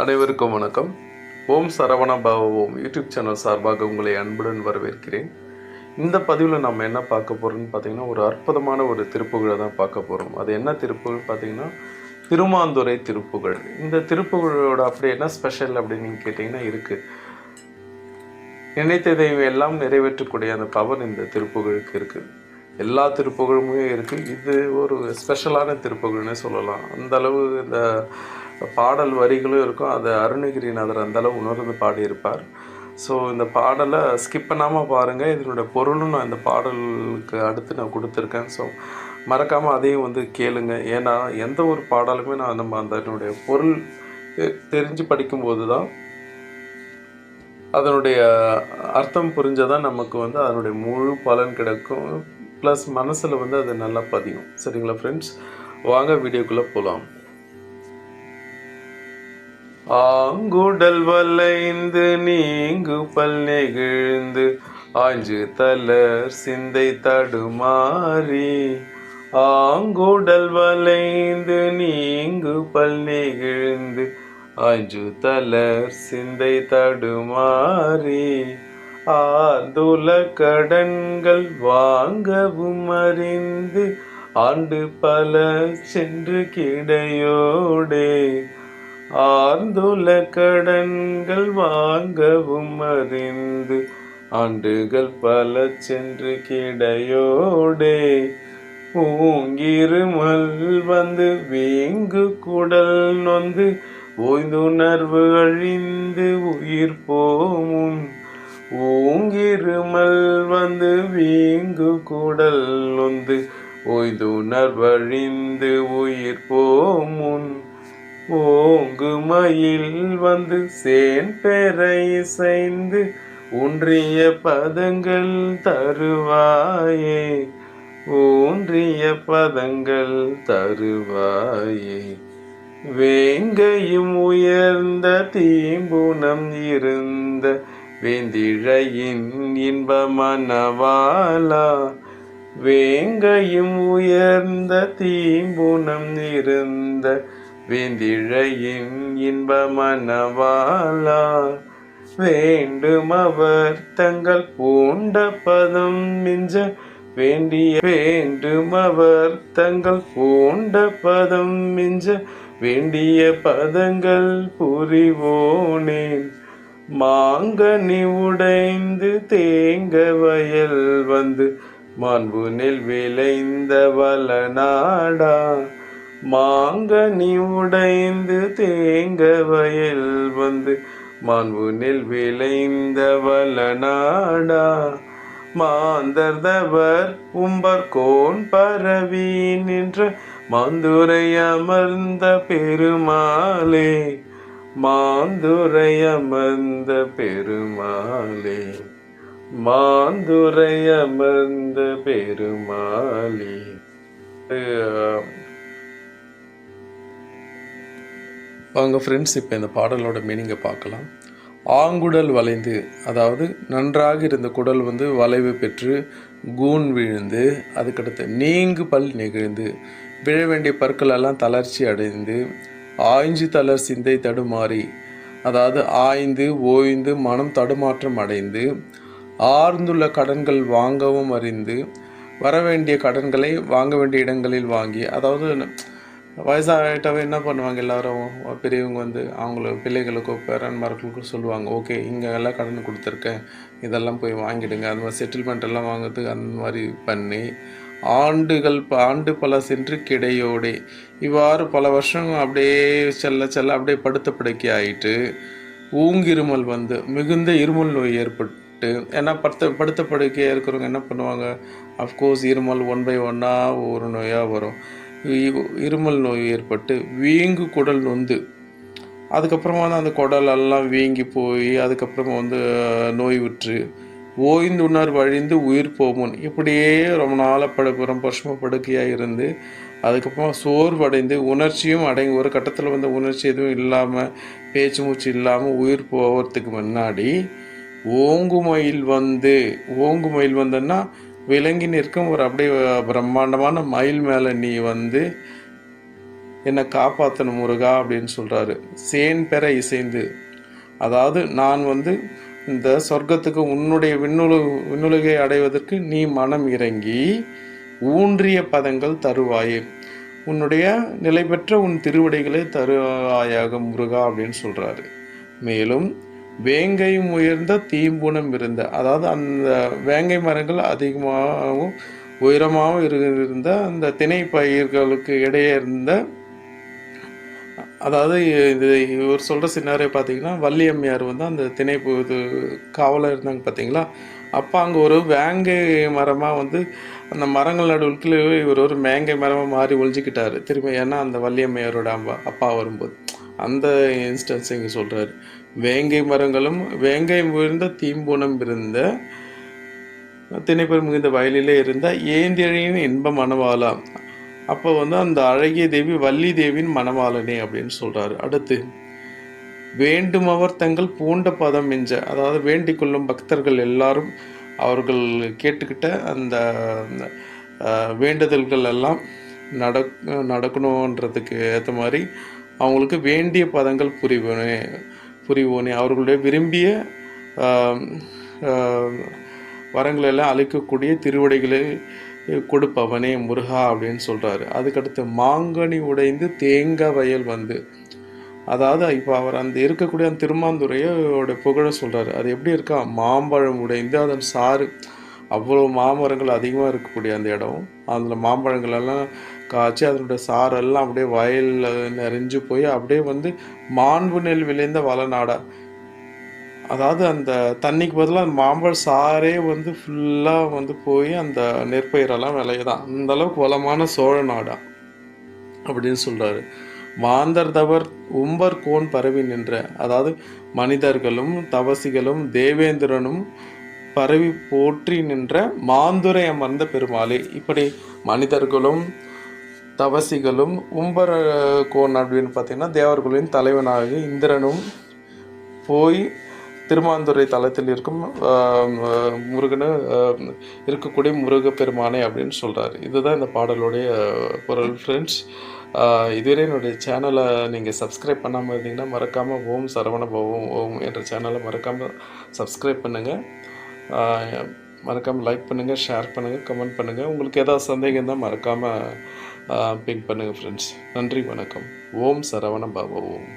அனைவருக்கும் வணக்கம். ஓம் சரவண பவ ஓம் யூடியூப் சேனல் சார்பாக உங்களை அன்புடன் வரவேற்கிறேன். இந்த பதிவில் நம்ம என்ன பார்க்க போகிறோம்னு பார்த்தீங்கன்னா ஒரு அற்புதமான ஒரு திருப்புகழை தான் பார்க்க போகிறோம் அது என்ன திருப்புகள் பார்த்தீங்கன்னா திருமாந்துறை திருப்புகழ். இந்த திருப்புகழோட அப்படி என்ன ஸ்பெஷல் அப்படின்னு நீங்கள் கேட்டிங்கன்னா இருக்குது நினைத்ததை எல்லாம் நிறைவேற்றக்கூடிய அந்த பவர் இந்த திருப்புகழுக்கு இருக்குது எல்லா திருப்புகழுமே இருக்குது இது ஒரு ஸ்பெஷலான திருப்புகழ்னே சொல்லலாம். அந்த அளவு இந்த பாடல் வரிகளும் இருக்கும். அதை அருணகிரிநாதர் அந்தளவு உணர்ந்து பாடியிருப்பார். ஸோ இந்த பாடலை ஸ்கிப் பண்ணாமல் பாருங்கள் இதனுடைய பொருளும் நான் இந்த பாடலுக்கு அடுத்து நான் கொடுத்துருக்கேன். ஸோ மறக்காமல் அதையும் வந்து கேளுங்க. ஏன்னா எந்த ஒரு பாடலுமே நான் நம்ம அதனுடைய பொருள் தெரிஞ்சு படிக்கும்போது தான் அதனுடைய அர்த்தம் புரிஞ்சதான் நமக்கு வந்து அதனுடைய முழு பலன் கிடைக்கும். ப்ளஸ் மனசில் வந்து அது நல்லா பதியும். சரிங்களா ஃப்ரெண்ட்ஸ் வாங்க வீடியோக்குள்ளே போகலாம் ஆங்குடல் வளைந்து நீங்கு பல் நெகிழ்ந்து ஆஞ்சு தலர் சிந்தை தடுமாறி ஆங்குடல் வளைந்து நீங்கு பல் நெகிழ்ந்து ஆஞ்சு தலர் சிந்தை தடுமாறி ஆந்துல கடன்கள் வாங்கவும் அறிந்து ஆண்டு பல சென்று கிடையோடே. ஆர்ந்துல கடன்கள் வாங்கவும் அறிந்து ஆண்டுகள் பல சென்று கிடையோடே. பூங்கிருமல் வந்து வீங்கு குடல் நொந்து ஓய்ந்துணர்வு அழிந்து உயிர் போமுன் ஊங்கிருமல் வந்து வீங்கு குடல் நொந்து ஓய்ந்துணர்வழிந்து உயிர் போமுன். ஓங்கு மயில் வந்து சேன் பெறை இசைந்து ஊன்றிய பதங்கள் தருவாயே. ஊன்றிய பதங்கள் தருவாயே. வேங்கையும் உயர்ந்த தீம்புணம் இருந்த வேந்திழையின் இன்பமனவாலா வேங்கையும் உயர்ந்த தீம்புணம் இருந்த வேந்திழையின் இன்பமனவாலா வேண்டும் அவர் தங்கள் பூண்ட பதம் மிஞ்ச வேண்டிய வேண்டும் அவர் தங்கள் பூண்ட பதம் மிஞ்ச வேண்டிய பதங்கள் புரிவோனேன். மாங்கனி உடைந்து தேங்க வயல் வந்து மாண்பு நெல் விளைந்த வளநாடா மாங்கனி உடைந்து தேங்க வயல் வந்து மாண்பு நெல் விளைந்த வளநாடா மாந்தர்தவர் உம்பர் கோன் பரவி நின்ற மாந்துரை அமர்ந்த பெருமாளே. மாந்துரையமர்ந்த பெருமாளே மாந்துரையமர்ந்த பெருமாளே. வாங்க ஃப்ரெண்ட்ஸ் இப்போ இந்த பாடலோட மீனிங்கை பார்க்கலாம். ஆங்குடல் வளைந்து அதாவது நன்றாக இருந்த குடல் வந்து வளைவு பெற்று கூன் விழுந்து அதுக்கடுத்து நீங்கு பல் நெகிழ்ந்து விழ வேண்டிய பற்கள் எல்லாம் தளர்ச்சி அடைந்து ஆய்ஞ்சு தளர் சிந்தை தடுமாறி அதாவது ஆய்ந்து ஓய்ந்து மனம் தடுமாற்றம் அடைந்து ஆர்ந்துள்ள கடன்கள் வாங்கவும் அறிந்து வர வேண்டிய கடன்களை வாங்க வேண்டிய இடங்களில் வாங்கி அதாவது வயசாகிட்டவே என்ன பண்ணுவாங்க எல்லாரும்? பெரியவங்க வந்து அவங்கள பிள்ளைகளுக்கோ பேரன்மார்களுக்கோ சொல்லுவாங்க ஓகே இங்கே எல்லாம் கடன் கொடுத்துருக்கேன். இதெல்லாம் போய் வாங்கிடுங்க. அந்த மாதிரி செட்டில்மெண்ட் எல்லாம் வாங்குறதுக்கு அந்த மாதிரி பண்ணி ஆண்டுகள் ஆண்டு பல சென்று கிடையோடே. இவ்வாறு பல வருஷம் அப்படியே செல்ல செல்ல அப்படியே படுத்த படுக்கை ஆயிட்டு ஊங்கிருமல் வந்து மிகுந்த இருமல் நோய் ஏற்பட்டு ஏன்னா படுத்த படுத்த படுக்கையாக இருக்கிறவங்க என்ன பண்ணுவாங்க? அஃப்கோர்ஸ் இருமல் ஒன் பை ஒன்னாக ஒரு நோயாக வரும். இருமல் நோய் ஏற்பட்டு வீங்கு குடல் நொந்து. அதுக்கப்புறமா வந்து அந்த குடல் எல்லாம் வீங்கி போய் அதுக்கப்புறமா வந்து நோய் விற்று ஓய்ந்துணர் வழிந்து உயிர் போமுன் இப்படியே ரொம்ப நாளாக படு ரொம்ப வருஷமாக படுக்கையாக இருந்து அதுக்கப்புறமா சோர்வடைந்து உணர்ச்சியும் அடங்கி ஒரு கட்டத்தில் வந்து உணர்ச்சி எதுவும் இல்லாமல் பேச்சு மூச்சு இல்லாமல் உயிர் போகிறதுக்கு முன்னாடி ஓங்குமயில் வந்து ஓங்குமயில் வந்தன்னா விலங்கி நிற்கும் ஒரு அப்படியே பிரம்மாண்டமான மயில் மேலே நீ வந்து என்னை காப்பாற்றணும் முருகா அப்படின்னு சொல்கிறாரு சேன் பெற இசைந்து. அதாவது நான் வந்து இந்த சொர்க்கத்துக்கு உன்னுடைய விண்ணுல விண்ணுலகை அடைவதற்கு நீ மனம் இறங்கி ஊன்றிய பதங்கள் தருவாயே. உன்னுடைய நிலை பெற்ற உன் திருவடிகளை தருவாயாக முருகா அப்படின்னு சொல்கிறாரு மேலும் வேங்கையும் உயர்ந்த தீம்புணம் இருந்த அதாவது அந்த வேங்கை மரங்கள் அதிகமாகவும் உயரமாகவும் இருந்த அந்த திணை பயிர்களுக்கு இடையே இருந்த அதாவது இது இவர் சொல்கிற சின்னாரே பார்த்தீங்கன்னா வள்ளியம்மையார் வந்து அந்த திணை இது காவலாக இருந்தாங்க பார்த்தீங்களா? அப்போ அங்கே ஒரு வேங்கை மரமாக வந்து அந்த மரங்கள் நடுவுக்குள்ளே இவர் ஒரு மேங்கை மரமாக மாறி ஒழிஞ்சிக்கிட்டார் திரும்ப ஏன்னா அந்த வள்ளியம்மையாரோட அம்மா அப்பா வரும்போது. அந்த இன்ஸ்டன்ஸ் இங்கே சொல்கிறாரு வேங்கை மரங்களும் வேங்கை விழுந்த தீம்பூனம் இருந்த திணைப்பெரும் மிகுந்த வயலிலே இருந்த ஏந்தியழியின் இன்ப மணவாளா அப்போ வந்து அந்த அழகிய தேவி வள்ளி தேவியின் மணவாளனே அப்படின்னு சொல்கிறாரு அடுத்து வேண்டுமவர் தங்கள் பூண்ட பதம் மிஞ்ச அதாவது வேண்டிக் கொள்ளும் பக்தர்கள் எல்லாரும் அவர்கள் கேட்டுக்கிட்ட அந்த வேண்டுதல்கள் எல்லாம் நட நடக்கணுன்றதுக்கு ஏற்ற மாதிரி அவங்களுக்கு வேண்டிய பதங்கள் புரிவோனே புரிவோனே. அவர்களுடைய விரும்பிய வரங்களெல்லாம் அழிக்கக்கூடிய வரங்களை எல்லாம் கொடுப்பவனே முருகா அப்படின்னு சொல்கிறாரு அதுக்கடுத்து மாங்கனி உடைந்து தேங்காய் வயல் வந்து. அதாவது இப்போ அவர் அந்த இருக்கக்கூடிய அந்த திருமாந்துறையோட புகழை சொல்கிறாரு அது எப்படி இருக்கா? மாம்பழம் உடைந்து அதன் சாறு. அவ்வளோ மாமரங்கள் அதிகமாக இருக்கக்கூடிய அந்த இடம். அதில் மாம்பழங்கள் எல்லாம் காய்ச்சி அதனுடைய சாரெல்லாம் அப்படியே வயலில் நிறைஞ்சு போய் அப்படியே வந்து மாண்பு நெல் விளைந்த வளநாடாக அதாவது அந்த தண்ணிக்கு பதிலாக மாம்பழ சாரே வந்து ஃபுல்லாக வந்து போய் அந்த நெற்பயிரெல்லாம் விளையுதான் அந்த அளவுக்கு வளமான சோழ நாடா? அப்படின்னு சொல்கிறாரு மாந்தர் தவர் உம்பர் கோன் பரவி நின்ற அதாவது மனிதர்களும் தவசிகளும் தேவேந்திரனும் பரவி போற்றி நின்ற மாந்துரை அமர்ந்த பெருமாளே. இப்படி மனிதர்களும் தவசிகளும் உம்பர கோன் அப்படின்னு பார்த்தீங்கன்னா தேவர்களின் தலைவனாக இந்திரனும் போய் திருமாந்துறை தலத்தில் இருக்கும் முருகனு இருக்கக்கூடிய முருகப்பெருமானை அப்படின்னு சொல்கிறாரு இதுதான் இந்த பாடலுடைய பொருள் ஃப்ரெண்ட்ஸ் இதுவரை என்னுடைய சேனலை நீங்கள் சப்ஸ்கிரைப் பண்ணாமல் இருந்தீங்கன்னா மறக்காமல் ஓம் சரவண பவம் ஓம் என்ற சேனலை மறக்காமல் சப்ஸ்கிரைப் பண்ணுங்கள் மறக்காமல் லைக் பண்ணுங்கள் ஷேர் பண்ணுங்கள் கமெண்ட் பண்ணுங்கள் உங்களுக்கு ஏதாவது சந்தேகம் தான் மறக்காமல் பிங்க் பண்ணுங்கள் ஃப்ரெண்ட்ஸ் நன்றி வணக்கம். ஓம் சரவண பவ ஓம்